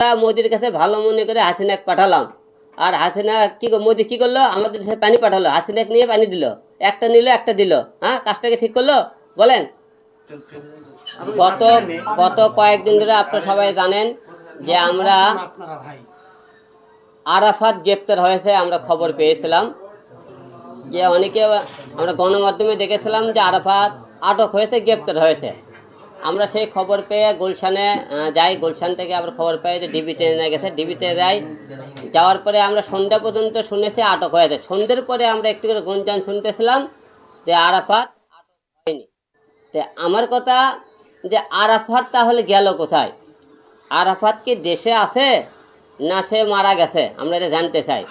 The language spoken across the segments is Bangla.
মোদির কাছে ভালো মনে করে হাসিনাক পাঠালাম। আর হাসিনা কি মোদি কি করল? আমাদের দেশে পানি পাঠালো। হাসিনাক নিয়ে পানি দিল। একটা নিল, একটা দিল। হ্যাঁ কাজটাকে ঠিক করল? বলেন। গত গত কয়েকদিন ধরে আপনারা সবাই জানেন যে আমরা আরাফাত গ্রেপ্তার হয়েছে, আমরা খবর পেয়েছিলাম। যে অনেকে আমরা গণমাধ্যমে দেখেছিলাম যে আরাফাত আটক হয়েছে, গ্রেপ্তার হয়েছে। আমরা সেই খবর পেয়ে গুলশানে যাই, গুলশান থেকে আবার খবর পাই যে ডিবিতে নিয়ে গেছে। ডিবিতে যাই, যাওয়ার পরে আমরা সন্ধ্যা পর্যন্ত শুনেছি আটক হয়েছে। সন্ধ্যের পরে আমরা একটু করে গুঞ্জন শুনতেছিলাম যে আরাফাত আটক হয়নি। তো আমার কথা যে আরাফাত তাহলে গেল কোথায়? আরাফাত কি দেশে আছে না সে মারা গেছে? আমরা এটা জানতে চাই।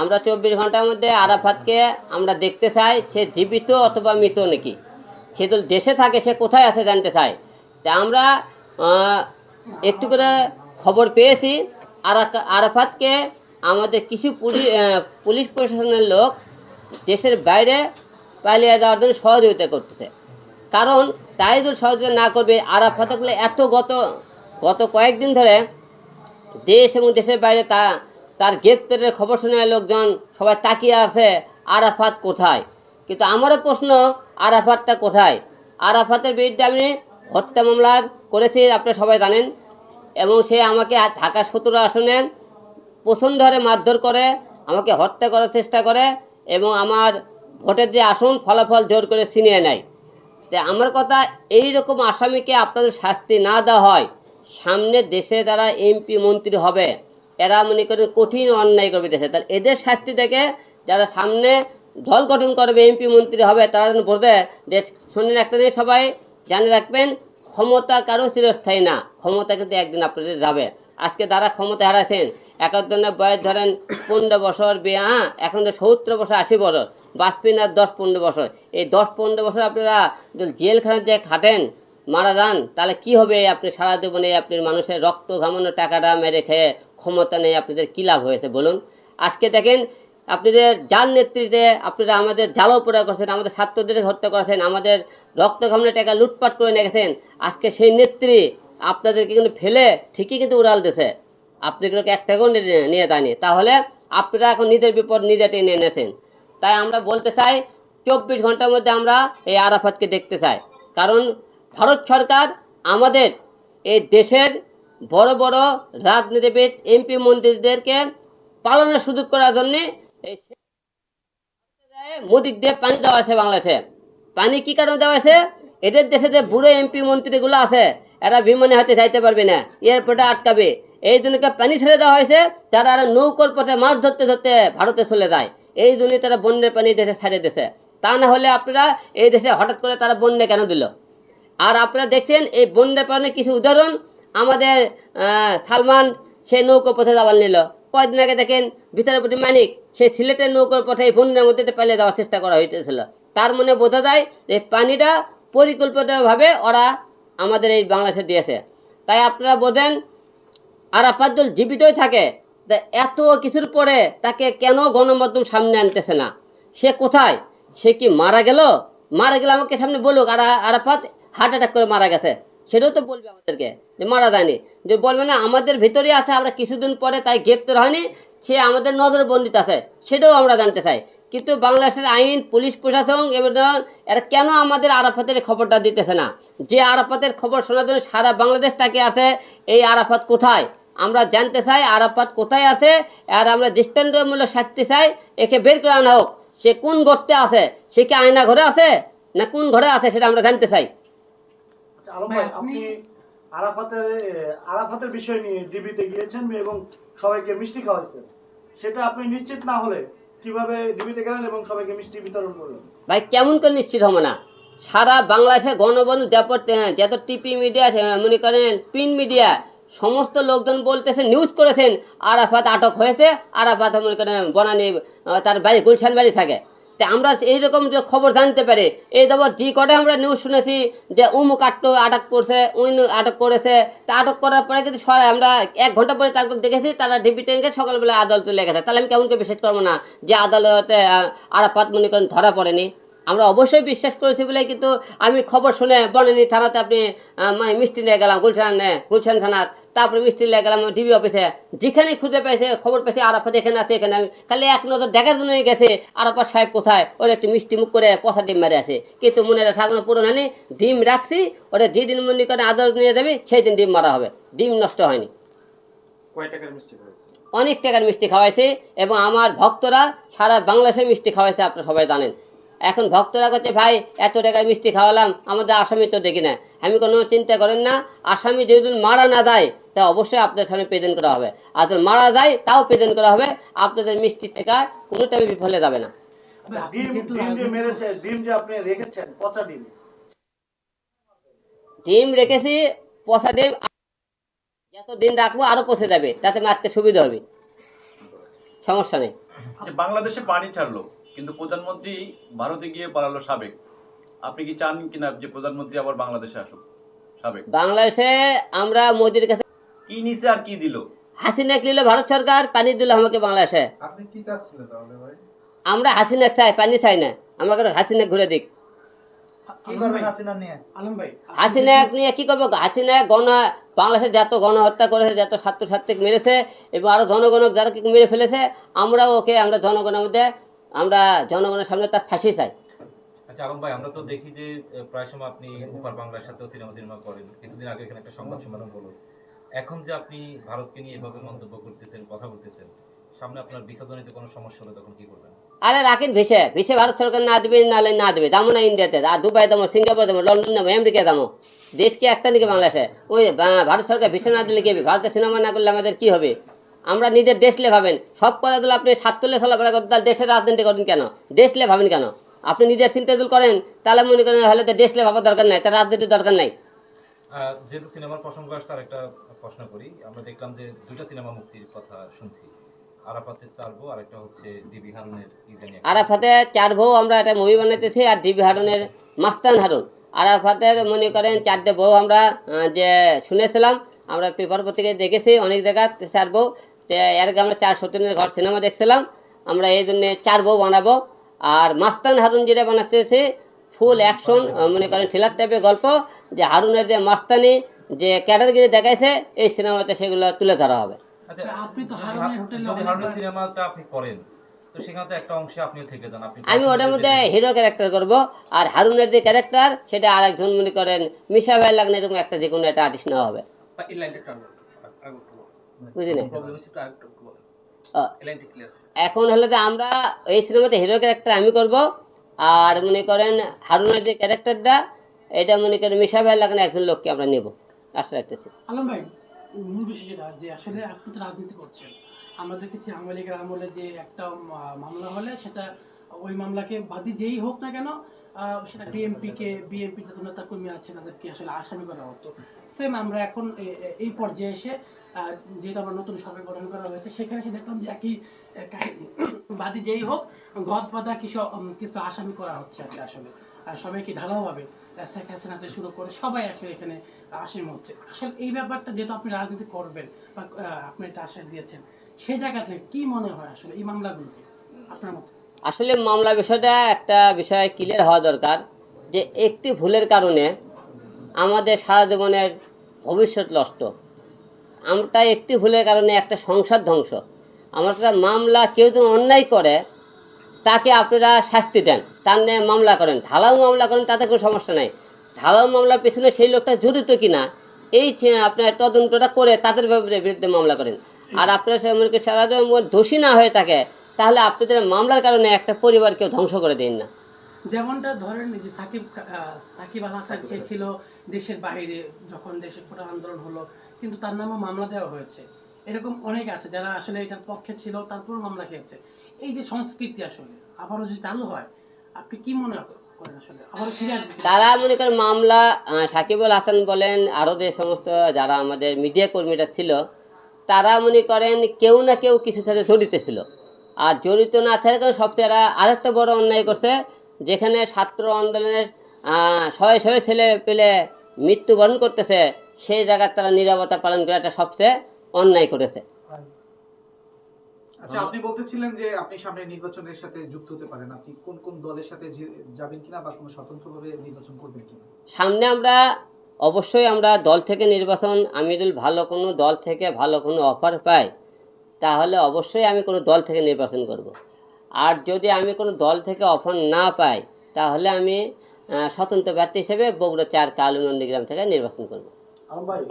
আমরা চব্বিশ ঘণ্টার মধ্যে আরাফাতকে আমরা দেখতে চাই, সে জীবিত অথবা মৃত নাকি? সে তো দেশে থাকে, সে কোথায় আছে জানতে চায়। তা আমরা একটু করে খবর পেয়েছি আরা- আরাফাতকে আমাদের কিছু পুলিশ পুলিশ প্রশাসনের লোক দেশের বাইরে পালিয়ে যাওয়ার জন্য সহযোগিতা করতেছে। কারণ তাই যদি সহযোগিতা না করবে আরাফাতগুলো এত গত গত কয়েকদিন ধরে দেশ এবং দেশের বাইরে তা, তার গ্রেপ্তারের খবর শুনে লোকজন সবাই তাকিয়ে আছে, আরাফাত কোথায়? কিন্তু আমারও প্রশ্ন, আরাফাতটা কোথায়? আরাফাতের বিরুদ্ধে আমি হত্যা মামলা করেছি, আপনারা সবাই জানেন। এবং সে আমাকে ঢাকা সতেরো আসনে প্রচণ্ড হারে মারধর করে, আমাকে হত্যা করার চেষ্টা করে এবং আমার ভোটের যে আসন ফলাফল জোর করে ছিনিয়ে নেয়। তো আমার কথা এই রকম আসামিকে আপনাদের শাস্তি না দেওয়া হয়, সামনে দেশে যারা এমপি, মন্ত্রী হবে, এরা মনে করেন কঠিন অন্যায় করবে দেশে। তাহলে এদের শাস্তি দেখে যারা সামনে দল গঠন করবে এমপি মন্ত্রী হবে তারা যেন বোঝে যে শুনেন একটা জিনিস সবাই জানে রাখবেন, ক্ষমতা কারও চিরস্থায়ী না। ক্ষমতা কিন্তু একদিন আপনাদের যাবে। আজকে তারা ক্ষমতা হারাছেন একজনের বয়স ধরেন পনেরো বছর বিয়ে হ্যাঁ? এখন তো সত্তর বছর, আশি বছর। বাঁচবেন আর দশ পনেরো বছর। এই দশ পনেরো বছর আপনারা জেলখানে যে খাটেন, মারা যান, তাহলে কি হবে? আপনি সারা জীবনে আপনি মানুষের রক্ত ঘামানোর টাকাটা মেরে খেয়ে ক্ষমতা নেই আপনাদের কী লাভ হয়েছে বলুন? আজকে দেখেন আপনাদের যার নেতৃত্বে আপনারা আমাদের জ্বালাও পোড়া করছেন, আমাদের ছাত্রদের হত্যা করেছেন, আমাদের রক্ত ঘামনে টাকা লুটপাট করে নিয়ে গেছেন। আজকে সেই নেত্রী আপনাদেরকে কিন্তু ফেলে ঠিকই কিন্তু উড়াল দিছে আপনাদেরকে এক টাকাও নিয়ে- দেয়নি তাহলে আপনারা এখন নিজের বিপদ নিজে টেনে এনেছেন তাই আমরা বলতে চাই, চব্বিশ ঘণ্টার মধ্যে আমরা এই আরাফাতকে দেখতে চাই। কারণ ভারত সরকার আমাদের এই দেশের বড় বড় রাজনীতিবিদ, এমপি মন্ত্রীদেরকে পালনের সুযোগ করার জন্যে এই দিয়ে পানি দেওয়া আছে বাংলাদেশে। পানি কি কারণে দেওয়া আছে? এদের দেশে যে বুড়ো এমপি মন্ত্রীগুলো আছে, এরা বিমানে হাতে যাইতে পারবে না, এয়ারপোর্টে আটকাবে। এই জন্যকে পানি ছেড়ে দেওয়া হয়েছে, তারা আর নৌকোর পথে মাছ ধরতে ধরতে ভারতে চলে যায়। এই জন্যই তারা বন্যের পানি দেশে ছেড়ে দিয়েছে। তা না হলে আপনারা এই দেশে হঠাৎ করে তারা বন্যে কেন দিল? আর আপনারা দেখছেন এই বন্যার পালনে কিছু উদাহরণ। আমাদের সালমান সে নৌকো পথে যাওয়ার নিল। কয়েকদিন আগে দেখেন বিচারপতি মানিক সে সিলেটের নৌকোর পথে এই বন্যার মধ্যে দিয়ে পালিয়ে যাওয়ার চেষ্টা করা হইতেছিল। তার মনে বোঝা যায় যে পানিটা পরিকল্পিতভাবে ওরা আমাদের এই বাংলাদেশে দিয়েছে। তাই আপনারা বোঝেন আর আপাতত জীবিতই থাকে, তা এত কিছুর পরে তাকে কেন গণমাধ্যম সামনে আনতেছে না? সে কোথায়? সে কি মারা গেল? মারা গেলে আমাকে সামনে বলুক, আর, আরাফাত হার্ট অ্যাটাক করে মারা গেছে। সেটাও তো বলবে আমাদেরকে যে মারা যায়নি। যে বলবে না, আমাদের ভিতরে আছে, আমরা কিছুদিন পরে তাই গ্রেপ্তার হয়নি, সে আমাদের নজর বন্দিত আছে, সেটাও আমরা জানতে চাই। কিন্তু বাংলাদেশের আইন, পুলিশ, প্রশাসন এবং এরা কেন আমাদের আরাফাতের খবরটা দিতেছে না? যে আরাফাতের খবর শোনার জন্য সারা বাংলাদেশ তাকে আছে, এই আরাফাত কোথায়? আমরা জানতে চাই আরাফাত কোথায় আছে, আর আমরা দৃষ্টান্তমূলক শাস্তি চাই, একে বের করে আনা হোক। সে কোন গর্তে আছে? সে কি আয়না ঘরে আছে, না কোন ঘরে আছে, সেটা আমরা জানতে চাই। আলম ভাই, ভাই আপনি- আপনি আরাফাতের আরাফাতের বিষয় নিয়ে ডিবিতে গিয়েছেন এবং সবাইকে মিষ্টি খাওয়াইছেন। সেটা আপনি নিশ্চিত না হলে কীভাবে ডিবিতে গেলেন এবং সবাইকে মিষ্টি বিতরণ করলেন? ভাই কেমন করে নিশ্চিত হব না? সারা বাংলাদেশে গণবন্ধু যত যত টিপি মিডিয়া আছে মনে করেন প্রিন্ট মিডিয়া সমস্ত লোকজন বলতেছে নিউজ করেছেন আরাফাত আটক হয়েছে আরাফাত মনে করেন বনানি আহ, তার বাড়ি গুলশান বাড়ি থাকে। আমরা এইরকম যে খবর জানতে পারি, এই দেবো যে কটা আমরা নিউজ শুনেছি যে উমুক আটক আটক করছে, উইন আটক করেছে। তা আটক করার পরে কিন্তু আমরা এক ঘণ্টা পরে তারপর দেখেছি তারা ডিবিতে গিয়ে সকালবেলা আদালতে লেগেছে। তাহলে আমি কেমন করে বিশ্বাস করব না যে আদালতে আর মনে করেন ধরা পড়েনি? আমরা অবশ্যই বিশ্বাস করেছি বলে কিন্তু আমি খবর শুনে বনেনি থানাতে আপনি মানে মিষ্টি নিয়ে গেলাম গুলশান গুলশান থানার তারপরে মিষ্টি নিয়ে গেলাম ডিবি অফিসে যেখানে খুঁজে পেয়েছে খবর পেয়েছে আরাফাত এখানে আছে এখানে আমি খালি এক নজর দেখার জন্যই গেছে আরাফাত সাহেব কোথায়? ওর একটি মিষ্টি মুখ করে পচা ডিম মারে আছে। কিন্তু মনে সাগনো পুরো নেই ডিম রাখছি ওটা যেদিন মনে করে আদর নিয়ে যাবে সেই দিন ডিম মারা হবে। ডিম নষ্ট হয়নি। কয় টাকার মিষ্টি অনেক টাকার মিষ্টি খাওয়াইছে এবং আমার ভক্তরা সারা বাংলাদেশে মিষ্টি খাওয়াইছে আপনারা সবাই জানেন। এখন ভক্তরা করছে ভাই এত টাকার মিষ্টি খাওয়ালাম আমাদের আসামি তো দেখি না। আমি কোনো চিন্তা করেন না আসামি যেদিন মারা না দেয় তা অবশ্যই আপনাদের সামনে প্রেজেন্ট করা হবে। আর যদি মারা দেয় তাও প্রেজেন্ট করা হবে আপনাদের মিষ্টি টাকা কোনো টাইমে বিফলে যাবে না। ডিম ডিম যে মেরেছে ডিম যে আপনি রেখেছেন পচা ডিম? ডিম রেখেছি পচা ডিম যত দিন রাখব আরও পচে যাবে তাতে মারতে সুবিধা হবে। সমস্যা নেই। বাংলাদেশে পানি ছাড়লো। কিন্তু প্রধানমন্ত্রী ভারতে গিয়ে পালালো সাবেক। আপনি কি চান কিনা যে প্রধানমন্ত্রী আবার বাংলাদেশে আসুক? সাবেক। বাংলাদেশে আমরা মোদির কাছে কি নিছে আর কি দিল? হাসিনা নিল ভারত সরকার পানি দিল আমাকে বাংলাদেশে। আপনি কি চাচ্ছিলেন তাহলে ভাই? আমরা হাসিনা চাই পানি চাই না। আমাকে হাসিনা ঘুরে দিক? হাসিনা নিয়ে? আলম ভাই হাসিনা নিয়ে কি করব? হাসিনা গণ বাংলাদেশে যত গণহত্যা করেছে যত ছাত্রছাত্রীকে মেরেছে এবং আরও জনগণ যারা মেরে ফেলেছে আমরা ওকে আমরা জনগণের মধ্যে আমরা জনগণের সামনে তার ফাঁসি চাই। আচ্ছা আলম ভাই আমরা তো দেখি যে প্রায় সময় আপনি উপার বাংলার সাথেও সিনেমা টিনেমা করেন। কিছুদিন আগে এখানে একটা সংবাদ সম্মেলন হলো। এখন যে আপনি ভারতকে নিয়ে এভাবে মন্তব্য করতেছেন কথা বলতেছেন সামনে আপনার বিসাদনিতে কোনো সমস্যা হলে তখন কি করবেন? আরে রাখেন ভিসে ভিসে ভারত সরকার না দেবে নাহলে না দেবে। দামো না ইন্ডিয়াতে আর দুবাই দামো সিঙ্গাপুর দামো লন্ডন দামো আমেরিকা দামো দেশ কি একটা নাকি বাংলাদেশে? ওই ভারত সরকার ভিসে না দিলে কি হবে? ভারতের সিনেমা না করলে আমাদের কি হবে? আমরা নিজের দেশলে ভাবেন। সব করে দিলে আপনি সাত তুলে চলাফেরা তাহলে দেশের রাজনীতি করেন কেন? দেশলে ভাবেন কেন? আপনি নিজের চিন্তা দিল করেন তাহলে মনে করেন হলে তো দেশলে ভাবার দরকার নাই তার রাজনীতির দরকার নাই। যেহেতু সিনেমার প্রসঙ্গ আসছে আর একটা প্রশ্ন করি। আমরা দেখলাম যে দুইটা সিনেমা মুক্তির কথা শুনছি। চারবো আর একটা হচ্ছে ডিবি হারুনের। আরাফাতে আমরা একটা মুভি বানাইতেছি আর ডিবি হারুনের মাস্তান হারুন। আরাফাতের মনে করেন চারটে বউ আমরা যে শুনেছিলাম আমরা পেপার পত্রিকায় দেখেছি অনেক জায়গা চার বউ। তো এর আগে আমরা চার সতীনের ঘর সিনেমা দেখছিলাম আমরা এই জন্যে চার বউ বানাবো। আর মাস্তান হারুন যেটা বানাতেছি ফুল অ্যাকশন মনে করেন থ্রিলার টাইপের গল্প যে হারুনের যে মাস্তানি যে ক্যাটারগিরি দেখাইছে এই সিনেমাতে সেগুলো তুলে ধরা হবে। আচ্ছা আমি ওটার মধ্যে হিরো ক্যারেক্টার করব আর হারুনের যে ক্যারেক্টার সেটা আর একজন মনে করেন মিশা ভাই লাগলে এরকম একটা যে কোনো একটা আর্টিস্ট নেওয়া হবে এই লাইনটা একটু আগে- আগে একটু বলো। বুঝলি এখন হলো যে আমরা এই সিনেমাতে হিরো ক্যারেক্টার আমি করব আর মনে করেন হারুনের যে ক্যারেক্টারটা এটা মনে করেন মিশা ভাই লাগলে একজন লোককে আমরা নেব। আশা রাখতেছি। আলম ভাই মূল বিষয় যেটা যে আসলে আপনি তো রাজনীতি করছেন। আমরা দেখেছি আওয়ামী লীগের আমলে যে একটা মামলা হলে সেটা ওই মামলাকে বাদী যেই হোক না কেন আহ, সেটা বিএনপি কে বিএনপি যত নেতা কর্মী আছে তাদেরকে আসলে আসামি করা হতো। সেম আমরা এখন এই পর্যায়ে এসে যেহেতু আমরা নতুন সরকার গঠন করা হয়েছে, সেখানে দেখলাম যে একই কাহিনী। বাদী যেই হোক গজ বাধা কিছু কিছু আসামি করা হচ্ছে আর কি আসলে। সবাইকে ঢালাওভাবে শেখ হাসিনা থেকে শুরু করে সবাই আসলে এখানে আসামি হচ্ছে। আসলে এই ব্যাপারটা যেহেতু আপনি রাজনীতি করবেন বা আপনি এটা আশ্বাস দিয়েছেন সেই জায়গা থেকে কি মনে হয় আসলে এই মামলাগুলোকে আপনার মতো? আসলে মামলা বিষয়টা একটা বিষয় ক্লিয়ার হওয়া দরকার যে একটি ভুলের কারণে আমাদের সারা জীবনের ভবিষ্যৎ নষ্ট। আমরা একটি ভুলের কারণে একটা সংসার ধ্বংস। আমার মামলা কেউ যদি অন্যায় করে তাকে আপনারা শাস্তি দেন। তার নিয়ে মামলা করেন। ঢালাও মামলা করেন তাতে কোনো সমস্যা নাই। ঢালাও মামলার পেছনে সেই লোকটা জড়িত কিনা এই আপনার তদন্তটা করে তাদের ব্যাপারে বিরুদ্ধে মামলা করেন। আর আপনার মনে সারা দোষী না হয়ে থাকে তাহলে আপনাদের মামলার কারণে একটা পরিবারকেও ধ্বংস করে দিন না। যেমনটা ধরেন যে সাকিব সাকিব আল হাসান সে ছিল দেশের বাইরে, যখন দেশে কোটা আন্দোলন হলো, কিন্তু তার নামে মামলা দেওয়া হয়েছে। এরকম অনেক আছে যারা আসলে এটার পক্ষে ছিল তারপর মামলা খেয়েছে। এই যে সংস্কৃতি আসলে, আবারও যদি চালু হয়, আপনি কি মনে করেন আসলে? তারা মনে করেন মামলা সাকিবুল হাসান বলেন আরও যে সমস্ত যারা আমাদের মিডিয়া কর্মীরা ছিল, তারা মনে করেন কেউ না কেউ কিছু সাথে জড়িত ছিল। আর জড়িত না থাকার সবচেয়ে আরেকটা বড় অন্যায় করছে, যেখানে ছাত্র আন্দোলনের শয়ে শয়ে ছেলে পেলে মৃত্যুবরণ করতেছে সেই জায়গার তারা নিরাপত্তা পালন করে একটা সবচেয়ে অন্যায় করেছে। আচ্ছা আপনি বলতেছিলেন যে আপনি সামনে নির্বাচনের সাথে যুক্ত হতে পারেন। আপনি কোন কোন দলের সাথে যাবেন কিনা বা কোনো স্বতন্ত্রভাবে নির্বাচন করবেন কিনা? সামনে আমরা অবশ্যই আমরা দল থেকে নির্বাচন আমি যদি ভালো কোনো দল থেকে ভালো কোনো অফার পাই তাহলে অবশ্যই আমি কোনো দল থেকে নির্বাচন করব। আর যদি আমি কোনো দল থেকে অফার না পাই তাহলে আমি স্বতন্ত্র প্রার্থী হিসেবে বগুড়া চার কালু নন্দীগ্রাম থেকে নির্বাচন করব।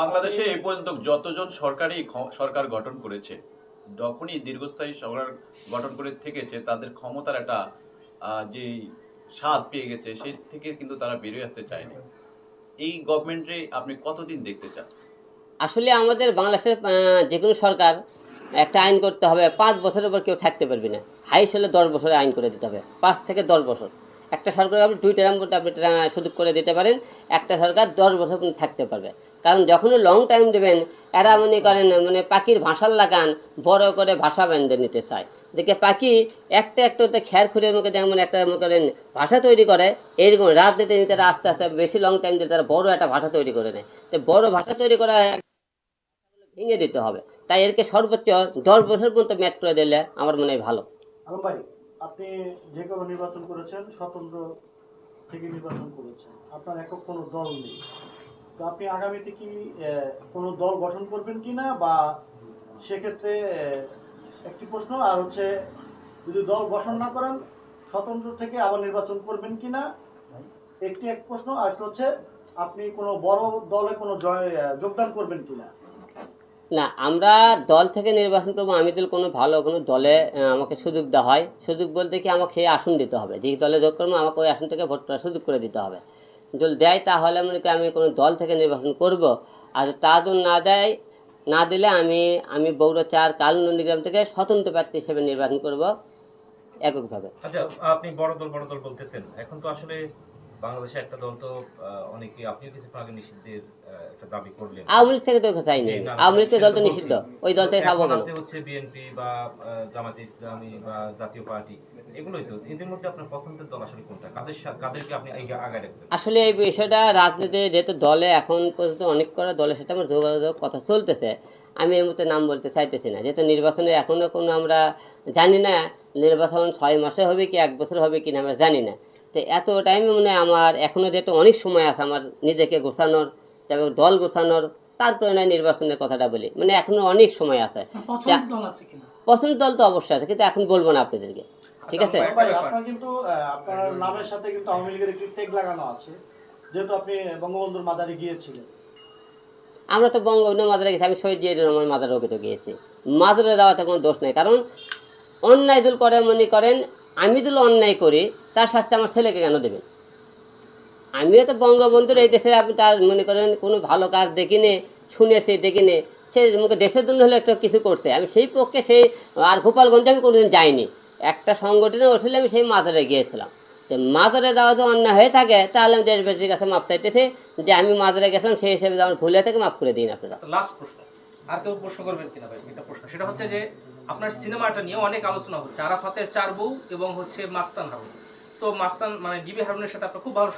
বাংলাদেশে এই পর্যন্ত যতজন সরকারি সরকার গঠন করেছে যখনই দীর্ঘস্থায়ী সরকার গঠন করে থেকেছে তাদের ক্ষমতার একটা যে স্বাদ পেয়ে গেছে সেই থেকে কিন্তু তারা বেরিয়ে আসতে চায়নি। এই গভর্নমেন্টে আপনি কতদিন দেখতে চান? আসলে আমাদের বাংলাদেশের যে কোনো সরকার একটা আইন করতে হবে পাঁচ বছরের পর কেউ থাকতে পারবে না। হাইস হলে দশ বছরে আইন করে দিতে হবে পাঁচ থেকে দশ বছর। একটা সরকার আপনি দুই টার্ম করতে আপনি সুযোগ করে দিতে পারেন, একটা সরকার দশ বছর পর্যন্ত থাকতে পারবে। কারণ যখনই লং টাইম দেবেন, এরা মনে করেন মানে পাখির ভাষার লাগান, বড় করে ভাষা বেঁধে নিতে চায়। দেখে পাখি একটা একটা তো খ্যার খুঁড়ে মুখে যেমন একটা মনে করেন ভাষা তৈরি করে এইরকম রাজনীতি নিতে তারা আস্তে আস্তে বেশি লং টাইম দিতে তারা বড় একটা ভাষা তৈরি করে নেয়। তো বড় ভাষা তৈরি করা ভেঙে দিতে হবে। তাই এরকে সর্বোচ্চ দশ বছর পর্যন্ত ম্যাচ করে দিলে আমার মনে হয় ভালো। আপনি যে কোনো নির্বাচন করেছেন, স্বতন্ত্র থেকে নির্বাচন করেছেন। আপনার একক কোনো দল নেই। তো আপনি আগামীতে কি কোনো দল গঠন করবেন কি না, বা সেক্ষেত্রে একটি প্রশ্ন, আর হচ্ছে যদি দল গঠন না করেন, স্বতন্ত্র থেকে আবার নির্বাচন করবেন কি না, একটি এক প্রশ্ন, আর হচ্ছে আপনি কোনো বড় দলে কোনো জয় যোগদান করবেন কি না? আমরা দল থেকে নির্বাচন করব, আমি যদি কোনো ভালো কোনো দলে আমাকে সুযোগ দেওয়া হয়, সুযোগ বলতে কি আমাকে সেই আসন দিতে হবে। যে দলে যোগ করব, আমাকে ওই আসন থেকে ভোট করার সুযোগ করে দিতে হবে। যদি দেয় তাহলে মনে করি আমি কোনো দল থেকে নির্বাচন করব। আর তা যদি না দেয়, না দিলে আমি আমি বগুড়া চার, কাল নন্দীগ্রাম থেকে স্বতন্ত্র প্রার্থী হিসেবে নির্বাচন করব এককভাবে। আচ্ছা আপনি বড় দল বড় দল বলতেছেন। এখন তো আসলে বাংলাদেশে একটা দল তো অনেকে আপনিও কিছুক্ষণ আগে নিষিদ্ধের একটা দাবি করলেন। আওয়ামী লীগ থেকে তো না, আওয়ামী লীগ দল তো নিষিদ্ধ। ওই দল থেকে খাব কেন? হচ্ছে বিএনপি বা জামাতে ইসলামী বা জাতীয় পার্টি এগুলোই তো। এদের মধ্যে আপনার পছন্দের দল আসলে কোনটা? কাদের কাদেরকে আপনি আগে- রাখবেন? আসলে এই বিষয়টা রাজনীতি যেহেতু দলে এখন পর্যন্ত অনেক করা দলের সাথে আমার যোগাযোগ কথা চলতেছে। আমি এর মধ্যে নাম বলতে চাইতেছি না। যেহেতু নির্বাচনে এখনও কোনো আমরা জানি না নির্বাচন ছয় মাসে হবে কি এক বছর হবে কি না আমরা জানি না। তো এত টাইমে মনে হয় আমার এখনও যেহেতু অনেক সময় আছে আমার নিজেকে গোছানোর তারপর দল গোছানোর তারপরে নয় নির্বাচনের কথাটা বলি। মানে এখনও অনেক সময় আছে। পছন্দের দল আছে কিনা? পছন্দের দল তো অবশ্যই আছে কিন্তু এখন বলব না আপনাদেরকে। ঠিক আছে? আপনার কিন্তু আপনার নামের সাথে কিন্তু আওয়ামী লীগের একটি টেক লাগানো আছে। যেহেতু আপনি বঙ্গবন্ধুর মাদারে গিয়েছিলেন। আমরা তো বঙ্গবন্ধু মাদারে গেছি আমি শহীদ জিয়া রহমান মাদার ওকে তো গিয়েছি। মাদারে দেওয়াতে কোনো দোষ নেই কারণ অন্যায় দুল করে মনে করেন আমি দুল অন্যায় করি তার সাথে আমার ছেলেকে কেন দেবেন? আমিও তো বঙ্গবন্ধুর এই দেশে আপনি তার মনে করেন কোনো ভালো কাজ দেখিনি, শুনেছি, দেখিনি। সে মুখে দেশের জন্য হলে একটা কিছু করছে। আমি সেই পক্ষে সেই আর গোপালগঞ্জে আমি কোনোদিন যাইনি। একটা সংগঠনে ওঠলে আমি সেই মাদারে গিয়েছিলাম। যে মাদারে দেওয়া তো অন্যায় হয়ে থাকে, তাহলে আমি দেশবাসীর কাছে মাপ চাইতেছি যে আমি মাদারে গেছিলাম, সেই হিসেবে আমার ভুল হয়ে থাকে, মাফ করে দিন আপনারা। লাস্ট প্রশ্ন। আর কেউ প্রশ্ন করবেন কিনা ভাই? এটা প্রশ্ন। সেটা হচ্ছে যে, আপনার সিনেমাটা নিয়ে অনেক আলোচনা হচ্ছে। আরাফাতের চার বউ এবং হচ্ছে মাস্তান হারুন। তো মাস্তান মানে ডিবি হারুনের সাথে আপনার খুব ভালো